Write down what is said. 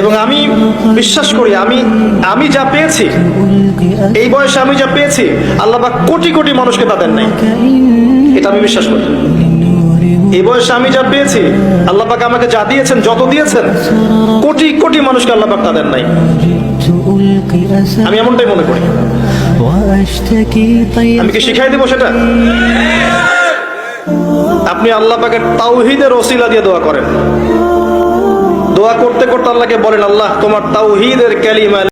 এবং আমি বিশ্বাস করি, আমি আমি যা পেয়েছি, এই বয়সে আমি যা পেয়েছি, আল্লাহ কোটি কোটি মানুষকে তা দেন নাই। এটা আমি বিশ্বাস করি। এই বয়সে আমি যা পেয়েছি, আল্লাহ পাক আমাকে যা দিয়েছেন, যত দিয়েছেন, কোটি কোটি মানুষকে আল্লাহ পাক তাদের নাই। আমি এমনটাই মনে করি। আমি কি শিখাই দেবো সেটা? আপনি আল্লাহ পাকের তাওহিদের ওসিলা দিয়ে দোয়া করেন। করতে আল্লাহকে বলেন আল্লাহ তোমার তাওহিদের ক্যালিমা